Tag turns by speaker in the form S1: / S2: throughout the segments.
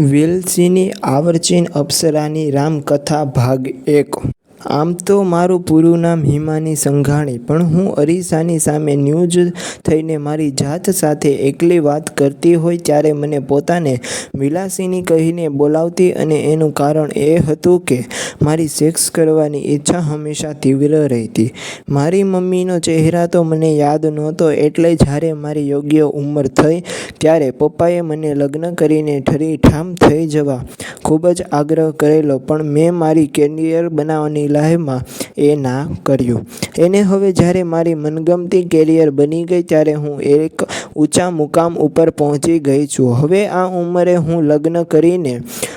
S1: વેલસિની આવરચીન અપ્સરાની રામકથા ભાગ એક. આમ તો મારું પૂરું નામ હિમાની સંઘાણી, પણ હું અરીસાની સામે ન્યૂઝ થઈને મારી જાત સાથે એકલી વાત કરતી હોય ત્યારે મને પોતાને વિલાસીની કહીને બોલાવતી અને એનું કારણ એ હતું કે મારી સેક્સ કરવાની ઈચ્છા હંમેશા તીવ્ર રહેતી. મારી મમ્મીનો ચહેરા તો મને યાદ નહોતો એટલે જ્યારે મારી યોગ્ય ઉંમર થઈ ત્યારે પપ્પાએ મને લગ્ન કરીને ઠરીઠામ થઈ જવા ખૂબ જ આગ્રહ કરેલો, પણ મેં મારી કેરિયર બનાવવાની લાહેમાં એ ના કર્યું. એને હવે જ્યારે મારી મનગમતી કેરિયર બની ગઈ ત્યારે હું એક ઊંચા મુકામ ઉપર પહોંચી ગઈ છું. હવે આ ઉંમરે હું લગ્ન કરીને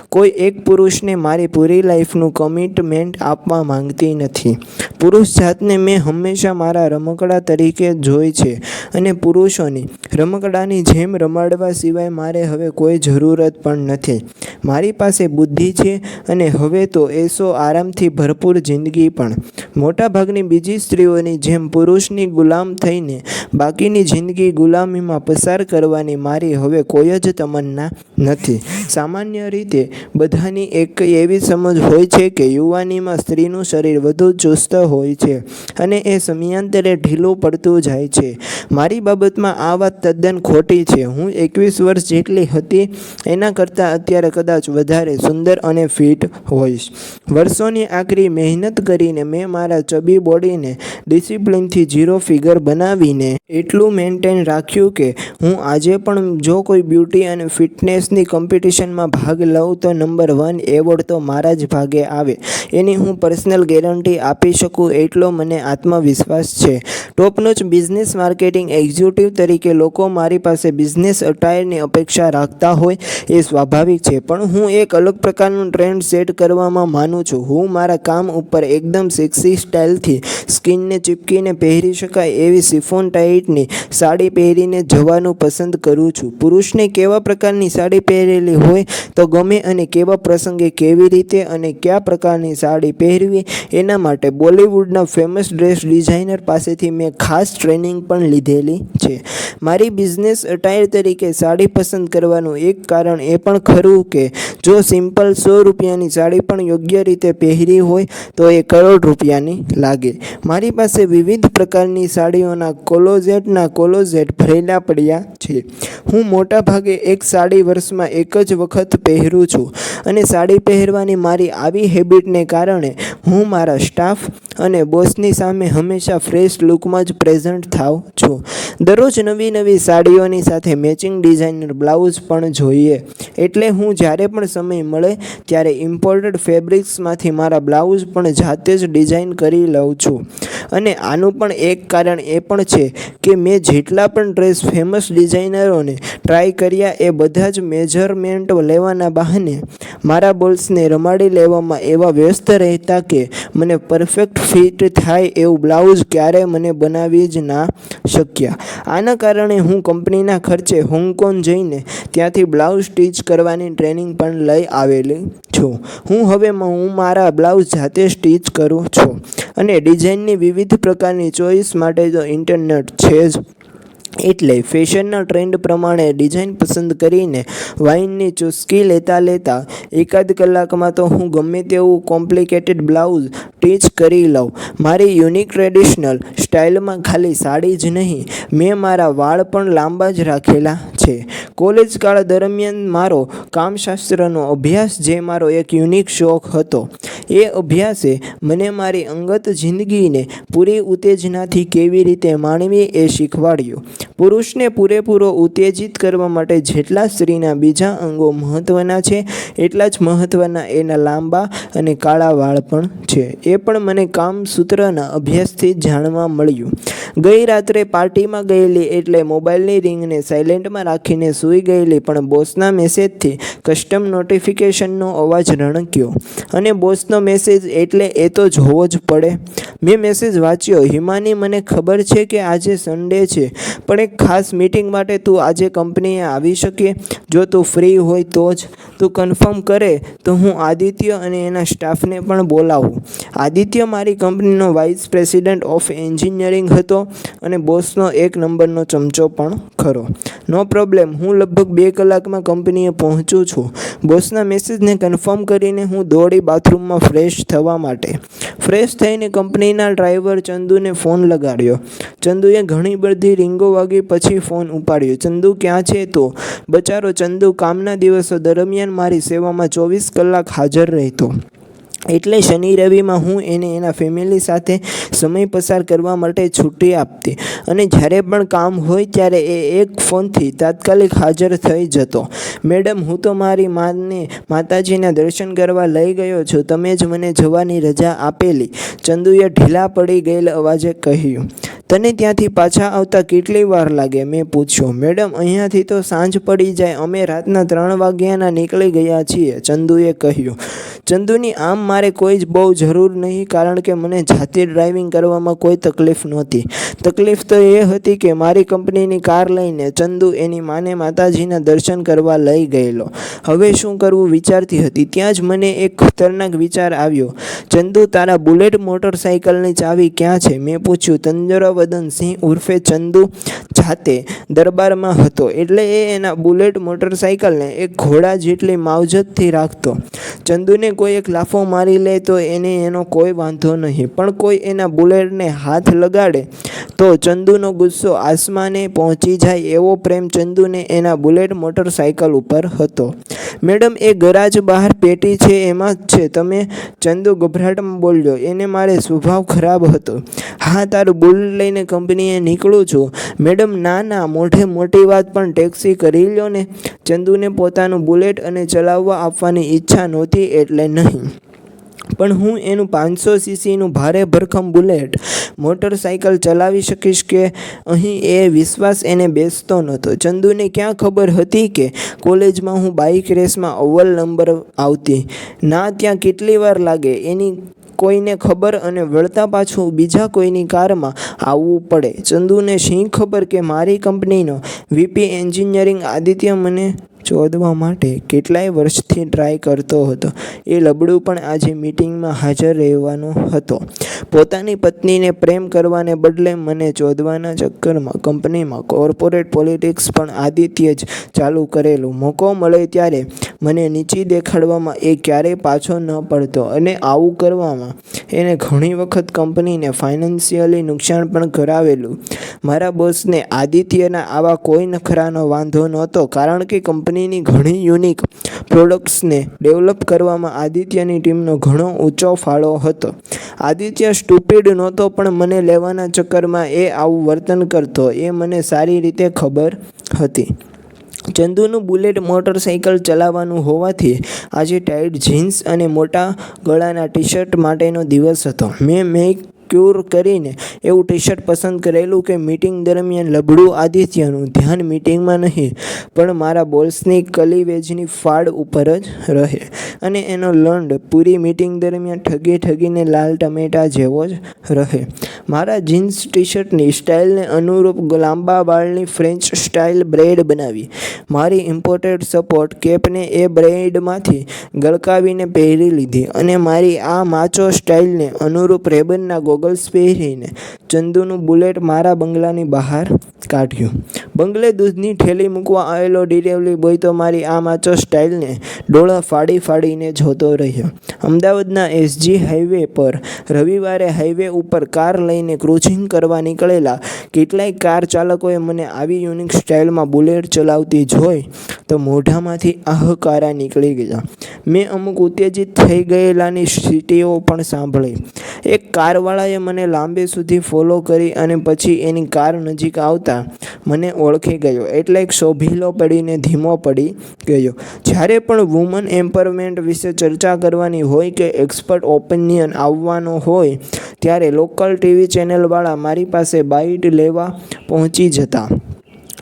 S1: કોઈ એક પુરુષને મારી પૂરી લાઈફનું કમિટમેન્ટ આપવા માંગતી નથી. પુરુષ જાતને મેં હંમેશા મારા રમકડા તરીકે જોઈ છે અને પુરુષોની રમકડાની જેમ રમાડવા સિવાય મારે હવે કોઈ જરૂરત પણ નથી. મારી પાસે બુદ્ધિ છે અને હવે તો એસો આરામથી ભરપૂર જિંદગી પણ. મોટાભાગની બીજી સ્ત્રીઓની જેમ પુરુષની ગુલામ થઈને બાકીની જિંદગી ગુલામીમાં પસાર કરવાની મારી હવે કોઈ જ તમન્ના નથી. સામાન્ય રીતે બધાની એક એવી સમજ હોય છે કે યુવાનીમાં સ્ત્રીનું શરીર વધુ ચુસ્ત હોય છે અને એ સમયાંતરે ઢીલું પડતું જાય છે. મારી બાબતમાં આ વાત તદ્દન ખોટી છે. હું એકવીસ વર્ષ જેટલી હતી એના કરતાં અત્યારે કદાચ વધારે સુંદર અને ફિટ હોઈશ. વર્ષોની આકરી મહેનત કરીને મેં મારા ચબી બોડીને ડિસિપ્લિનથી ઝીરો ફિગર બનાવીને એટલું મેન્ટેન રાખ્યું કે હું આજે પણ જો કોઈ બ્યુટી અને ફિટનેસની કોમ્પિટિશનમાં ભાગ લઉં તો નંબર વન એવોર્ડ તો મારા જ ભાગે આવે. એની હું પર્સનલ ગેરંટી આપી શકું એટલો મને આત્મવિશ્વાસ છે. ટોપનોચ બિઝનેસ માર્કેટિંગ એક્ઝિક્યુટિવ તરીકે લોકો મારી પાસે બિઝનેસ અટાયરની અપેક્ષા રાખતા હોય એ સ્વાભાવિક છે. પણ હું એક અલગ પ્રકારનું ટ્રેન્ડ સેટ કરવામાં માનું છું. હું મારા કામ ઉપર એકદમ સેક્સી સ્ટાઇલથી સ્કિનને ચીપકીને પહેરી શકાય એવી સિફોન ટાઈટની સાડી પહેરીને જવાનું પસંદ કરું છું. પુરુષને કેવા પ્રકારની સાડી પહેરેલી હોય તો ગમે અને કેવા પ્રસંગે કેવી રીતે અને કયા પ્રકારની સાડી પહેરવી એના માટે બોલિવૂડના ફેમસ ડ્રેસ ડિઝાઇનર પાસેથી મેં ખાસ ટ્રેનિંગ પણ લીધેલી છે. મારી બિઝનેસ અટાયર તરીકે સાડી પસંદ કરવાનું એક કારણ એ પણ ખરું કે જો સિમ્પલ સો રૂપિયાની સાડી પણ યોગ્ય રીતે પહેરી હોય તો એ કરોડ રૂપિયાની લાગે. મારી પાસે વિવિધ પ્રકારની સાડીઓના કોલોઝેટના કોલોઝેટ ભરેલા પડ્યા છે. હું મોટા ભાગે એક સાડી વર્ષમાં એક જ વખત પહેરું છું અને સાડી પહેરવાની મારી આવી હેબિટને કારણે હું મારા સ્ટાફ અને બોસની સામે હંમેશા ફ્રેશ લુકમાં જ પ્રેઝન્ટ થાવ છું. દરરોજ નવી નવી સાડીઓની સાથે મેચિંગ ડિઝાઇનર બ્લાઉઝ પણ જોઈએ. એટલે હું જ્યારે પણ સમય મળે ત્યારે ઇમ્પોર્ટેડ ફેબ્રિક્સમાંથી મારા બ્લાઉઝ પણ જાતે જ ડિઝાઇન કરી લઉં છું. અને આનું પણ એક કારણ એ પણ છે કે મેં જેટલા પણ ડ્રેસ ફેમસ ડિઝાઇનરોને ટ્રાય કર્યા એ બધા જ મેજરમેન્ટ લેવાના બહાને મારા બોલ્સને રમાડી લેવામાં એવા વ્યસ્ત રહેતા કે મને પરફેક્ટ ફિટ થાય એવું બ્લાઉઝ ક્યારેય મને બનાવી જ ના શક્યા. આના કારણે હું કંપનીના ખર્ચે હોંગકોંગ જઈને ત્યાંથી બ્લાઉઝ સ્ટીચ કરવાની ટ્રેનિંગ પણ લઈ આવેલી છું. હું હવે હું મારા બ્લાઉઝ જાતે સ્ટીચ કરું છું. અને ડિઝાઇનની વિવિધ પ્રકારની ચોઈસ માટે તો ઇન્ટરનેટ છે જ. એટલે ફેશનના ટ્રેન્ડ પ્રમાણે ડિઝાઇન પસંદ કરીને વાઇનની ચુસ્કી લેતા લેતા એકાદ કલાકમાં તો હું ગમે તેવું કોમ્પ્લિકેટેડ બ્લાઉઝ સ્ટીચ કરી લઉં. મારી યુનિક ટ્રેડિશનલ સ્ટાઇલમાં ખાલી સાડી જ નહીં, મેં મારા વાળ પણ લાંબા જ રાખેલા છે. કોલેજ કાળ દરમિયાન મારો કામશાસ્ત્રનો અભ્યાસ, જે મારો એક યુનિક શોખ હતો. એ અભ્યાસે મને મારી અંગત જિંદગીને પૂરી ઉત્તેજનાથી કેવી રીતે માણવી એ શીખવાડ્યું. પુરુષને પૂરેપૂરો ઉત્તેજિત કરવા માટે જેટલા સ્ત્રીના બીજા અંગો મહત્ત્વના છે, એટલા જ મહત્ત્વના એના લાંબા અને કાળા વાળ પણ છે. એ પણ મને કામસૂત્રના અભ્યાસથી જાણવા મળ્યું. ગઈ રાત્રે પાર્ટીમાં ગયેલી એટલે મોબાઈલની રિંગને સાયલેન્ટમાં રાખીને સૂઈ ગયેલી, પણ બોસના મેસેજથી કસ્ટમ નોટિફિકેશનનો અવાજ રણક્યો. અને બોસનો મેસેજ એટલે એ તો જોવો જ પડે. મેં મેસેજ વાંચ્યો, હિમાની, મને ખબર છે કે આજે સન્ડે છે, પણ એક ખાસ મીટિંગ માટે તું આજે કંપનીએ આવી શકે જો તું ફ્રી હોય તો જ. તું કન્ફર્મ કરે તો હું આદિત્ય અને એના સ્ટાફને પણ બોલાવું. આદિત્ય મારી કંપનીનો વાઇસ પ્રેસિડેન્ટ ઓફ એન્જિનિયરિંગ હતો અને બોસનો એક નંબરનો ચમચો પણ ખરો. નો પ્રોબ્લેમ પ્રોબ્લેમ હું લગભગ બે કલાકમાં કંપનીએ પહોંચું છું. બોસના મેસેજને કન્ફર્મ કરીને હું દોડી બાથરૂમમાં ફ્રેશ થવા માટે. ફ્રેશ થઈને કંપનીના ડ્રાઈવર ચંદુને ફોન લગાડ્યો. ચંદુએ ઘણી બધી રીંગો વાગી પછી ફોન ઉપાડ્યો. ચંદુ, ક્યાં છે તો? બચારો, ચંદુ, કામના દિવસો દરમિયાન મારી સેવામાં ચોવીસ કલાક હાજર રહેતો. એટલે શનિ રવિમાં હું એને એના ફેમિલી સાથે સમય પસાર કરવા માટે છૂટી આપતી. અને જ્યારે પણ કામ હોય ત્યારે એ એક ફોનથી તાત્કાલિક હાજર થઈ જતો. મેડમ, હું તો મારી માને, માતાજીના દર્શન કરવા લઈ ગયો છું. તમે જ મને જવાની રજા આપેલી. ચંદુએ ઢીલા પડી ગયેલ અવાજે કહ્યું, તને ત્યાંથી પાછા આવતા કેટલી વાર લાગે? મેં પૂછ્યું, મેડમ, અહીંયાથી તો સાંજ પડી જાય. અમે રાતના ત્રણ વાગ્યાના નીકળી ગયા છીએ. ચંદુએ કહ્યું ચંદુની આમ મારે કોઈ જ બહુ જરૂર નહીં કારણ કે મને જાતે ડ્રાઇવિંગ કરવામાં કોઈ તકલીફ નહોતી. તકલીફ તો એ હતી કે મારી કંપનીની કાર લઈને ચંદુ એની માને માતાજીના દર્શન કરવા લઈ ગયેલો. હવે શું કરવું વિચારતી હતી. ત્યાં જ મને એક ખતરનાક વિચાર આવ્યો. ચંદુ, તારા બુલેટ મોટરસાઇકલની ચાવી ક્યાં છે? મેં પૂછ્યું. તંજોરાવદન સિંહ ઉર્ફે ચંદુ જાતે દરબારમાં હતો એટલે એ એના બુલેટ મોટરસાઇકલને એક ઘોડા જેટલી માવજતથી રાખતો. ચંદુને કોઈ એક લાફો મારી લે તો એને એનો કોઈ વાંધો નહીં. પણ કોઈ એના બુલેટને હાથ લગાડે તો ચંદુનો ગુસ્સો આસમાને પહોંચી જાય એવો પ્રેમ ચંદુને એના બુલેટ મોટરસાઇકલ ઉપર હતો. મેડમ, એ ગરાજ બહાર પેટી છે, એમાં જ છે. તમે ચંદુ ગભરાટમાં બોલ્યો, એને મારે સ્વભાવ ખરાબ હતો. હા, તારું બુલેટ લઈને કંપનીએ નીકળું છું. મેડમ, ના ના, મોઢે મોટી વાત, પણ ટેક્સી કરી લ્યો ને. ચંદુને પોતાનું બુલેટ અને ચલાવવા આપવાની ઈચ્છા નહોતી એટલે નહીં. પણ હું એનું પાંચસો સીસીનું ભારે ભરખમ બુલેટ મોટરસાઇકલ ચલાવી શકીશ કે? અહીં એ વિશ્વાસ એને બેસતો નહોતો. ચંદુને ક્યાં ખબર હતી કે કોલેજમાં હું બાઇક રેસમાં અવ્વલ નંબર આવતી? ના, ત્યાં કેટલી વાર લાગે? એની કોઈને ખબર અને વળતા પાછું બીજા કોઈની કારમાં આવવું પડે. ચંદુને શી ખબર કે મારી કંપનીનો વીપી એન્જિનિયરિંગ આદિત્ય મને ચોદવા માટે કેટલાય વર્ષથી ટ્રાય કરતો હતો. એ લબડું પણ આજે મિટિંગમાં હાજર રહેવાનો હતો. પોતાની પત્નીને પ્રેમ કરવાને બદલે મને ચોદવાના ચક્કરમાં કંપનીમાં કોર્પોરેટ પોલિટિક્સ પણ આદિત્ય જ ચાલુ કરેલું. મોકો મળે ત્યારે મને નીચી દેખાડવામાં એ ક્યારેય પાછો ન પડતો અને આવું કરવામાં એને ઘણી વખત કંપનીને ફાઇનાન્શિયલી નુકસાન પણ કરાવેલું. મારા બોસને આદિત્યના આવા કોઈ નખરાનો વાંધો નહોતો કારણ કે કંપનીની ઘણી યુનિક પ્રોડક્ટ્સને ડેવલપ કરવામાં આદિત્યની ટીમનો ઘણો ઊંચો ફાળો હતો. આદિત્ય સ્ટુપિડ નહોતો, પણ મને લેવાના ચક્કરમાં એ આવું વર્તન કરતો, એ મને સારી રીતે ખબર હતી. ચંદુનું બુલેટ મોટરસાઇકલ ચલાવવાનું હોવાથી આજે ટાઈટ જીન્સ અને મોટા ગળાના ટી શર્ટ માટેનો દિવસ હતો. મેં મેક ક્યુર કરીને એવું ટી શર્ટ પસંદ કરેલું કે મીટિંગ દરમિયાન લબડું આદિત્યનું ધ્યાન મીટિંગમાં નહીં, પણ મારા બોલ્સની કલીવેજની ફાડ ઉપર જ રહે. અને એનો લંડ પૂરી મીટિંગ દરમિયાન ઠગી ઠગીને લાલ ટમેટા જેવો જ રહે. મારા જીન્સ ટી શર્ટની સ્ટાઇલને અનુરૂપ લાંબા વાળની ફ્રેન્ચ સ્ટાઇલ બ્રેડ બનાવી. મારી ઇમ્પોર્ટેડ સપોર્ટ કેપને એ બ્રેડમાંથી ગળકાવીને પહેરી લીધી અને મારી આ માચો સ્ટાઇલને અનુરૂપ રેબનના ગોગલ્સ પહેરીને ચંદુનું બુલેટ મારા બંગલાની બહાર કાઢ્યું. બંગલે દૂધની ઠેલી મૂકવા આવેલો ડિલિવરી બોય તો મારી આ માચો સ્ટાઇલને ડોળા ફાડી ફાડીને જોતો રહ્યો. અમદાવાદના એસજી હાઈવે પર રવિવારે હાઈવે ઉપર કાર લઈને ક્રુઝિંગ કરવા નીકળેલા કેટલાય કાર ચાલકોએ મને આવી યુનિક સ્ટાઇલમાં બુલેટ ચલાવતી જોઈ તો મોઢામાંથી આહકારા નીકળી ગયા. મેં અમુક ઉત્તેજિત થઈ ગયેલાની સ્થિતિઓ પણ સાંભળી. એક કારવાળાએ મને લાંબે સુધી ફોલો કરી અને પછી એની કાર નજીક આવતા મને ઓળખી ગયો. એટલે એક શોભીલો પડીને ધીમો પડી ગયો. જ્યારે પણ વુમન એમ્પરમેન્ટ વિશે ચર્ચા કરવાની હોય કે એક્સપર્ટ ઓપિનિયન આવવાનો હોય, ત્યારે લોકલ ટીવી ચેનલવાળા મારી પાસે બાઇટ લેવા પહોંચી જતા.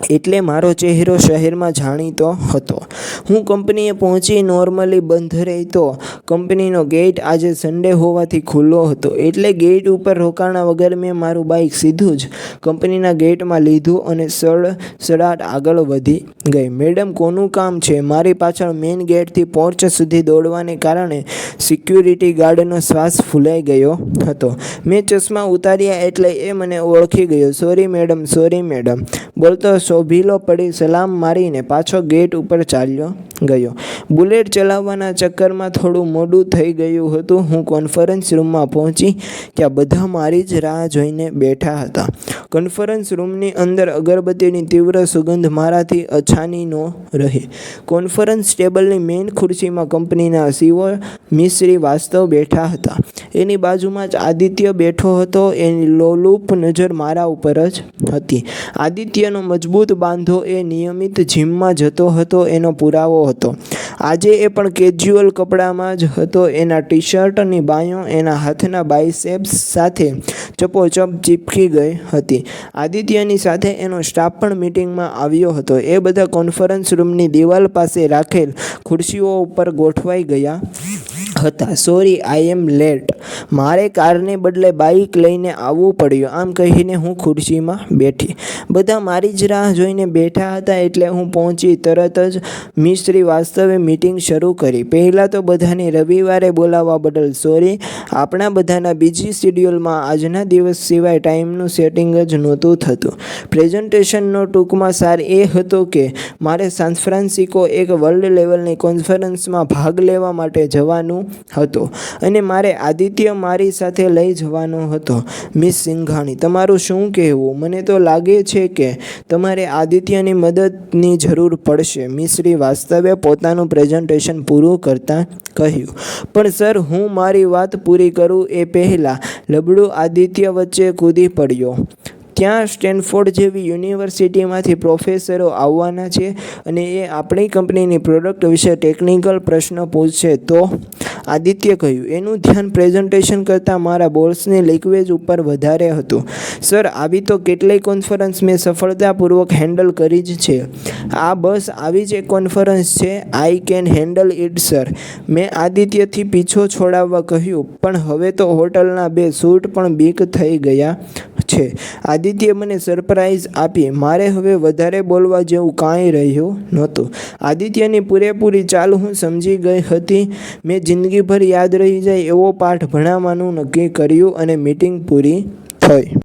S1: એટલે મારો ચહેરો શહેરમાં જાણીતો હતો. હું કંપનીએ પહોંચી નોર્મલી બંધ રહેતો. કંપનીનો ગેટ આજે સન્ડે હોવાથી ખુલ્લો હતો. એટલે ગેટ ઉપર રોકાણા વગર મેં મારું બાઇક સીધું જ કંપનીના ગેટમાં લીધું અને સળ સડાટ આગળ વધી ગઈ. મેડમ, કોનું કામ છે? મારી પાછળ મેઇન ગેટથી પોર્ચ સુધી દોડવાને કારણે સિક્યુરિટી ગાર્ડનો શ્વાસ ફૂલાઈ ગયો હતો. મેં ચશ્મા ઉતાર્યા એટલે એ મને ઓળખી ગયો. સોરી મેડમ સોરી મેડમ બોલતો શોભીલો પડી સલામ મારીને પાછો ગેટ ઉપર ચાલ્યો ગયો. બુલેટ ચલાવવાના ચક્કરમાં થોડું મોડું થઈ ગયું હતું. હું કોન્ફરન્સ રૂમમાં પહોંચી ત્યાં બધા મારી જ રાહ જોઈને બેઠા હતા. કોન્ફરન્સ રૂમની અંદર અગરબત્તીની તીવ્ર સુગંધ મારાથી અછાની ન રહી. કોન્ફરન્સ ટેબલની મેઇન ખુરશીમાં કંપનીના સીઓ મિશ્રી વાસ્તવ બેઠા હતા. એની બાજુમાં જ આદિત્ય બેઠો હતો. એની લોલુપ નજર મારા ઉપર જ હતી. આદિત્યનો મજબૂત બાંધો એ નિયમિત જીમમાં જતો હતો, એનો પુરાવો હતો. આજે એ પણ કેજ્યુઅલ કપડામાં જ હતો. એના ટી શર્ટની બાંયો, એના હાથના બાઇસેપ્સ સાથે ચપોચપ ચીપકી ગઈ હતી. આદિત્યની સાથે એનો સ્ટાફ પણ મિટિંગમાં આવ્યો હતો. એ બધા કોન્ફરન્સ રૂમની દિવાલ પાસે રાખેલ ખુરશીઓ ઉપર ગોઠવાઈ ગયા હતા. સોરી આઈ એમ લેટ મારે કારને બદલે બાઇક લઈને આવવું પડ્યું. આમ કહીને હું ખુરશીમાં બેઠી. બધા મારી જ રાહ જોઈને બેઠા હતા એટલે હું પહોંચી તરત જ મિસ્ત્રી વાસ્તવે મીટિંગ શરૂ કરી. પહેલાં તો બધાને રવિવારે બોલાવવા બદલ સોરી આપણા બધાના બીજી શિડ્યુલમાં આજના દિવસ સિવાય ટાઈમનું સેટિંગ જ નહોતું થતું. પ્રેઝન્ટેશનનો ટૂંકમાં સાર એ હતો કે, મારે સાન ફ્રાન્સિકો એક વર્લ્ડ લેવલની કોન્ફરન્સમાં ભાગ લેવા માટે જવાનું હતું. અને મારે આદિત્ય મારી સાથે લઈ જવાનો હતો. મિસ સિંઘાણી, તમારું શું કહેવું? મને તો લાગે છે કે તમારે આદિત્યની મદદની જરૂર પડશે. મિશ્રી વાસ્તવે પોતાનું પ્રેઝન્ટેશન પૂરું કરતાં કહ્યું. પણ સર, હું મારી વાત પૂરી કરું એ પહેલાં લબડું આદિત્ય વચ્ચે કૂદી પડ્યો. ત્યાં સ્ટેનફોર્ડ જેવી યુનિવર્સિટીમાંથી પ્રોફેસરો આવવાના છે અને એ આપણી કંપનીની પ્રોડક્ટ વિશે ટેકનિકલ પ્રશ્ન પૂછશે તો? આદિત્ય કહ્યું, એનું ધ્યાન પ્રેઝન્ટેશન કરતાં મારા બોલ્સની લેંગ્વેજ ઉપર વધારે હતું. સર આવી તો કેટલીય કોન્ફરન્સ મેં સફળતાપૂર્વક હેન્ડલ કરી જ છે. આ બસ આવી જ એક કોન્ફરન્સ છે I can handle it sir મેં આદિત્યથી પીછો છોડાવવા કહ્યું, પણ હવે તો હોટલના બે સૂટ પણ બીક થઈ ગયા. છે. આદિત્ય મને સરપ્રાઈઝ આપી. મારે હવે વધારે બોલવા જેવું કાંઈ રહ્યું નહોતું. આદિત્યની પૂરેપૂરી ચાલ હું સમજી ગઈ હતી. મેં જિંદગીભર યાદ રહી જાય એવો પાઠ ભણાવવાનું નક્કી કર્યું અને મીટિંગ પૂરી થઈ.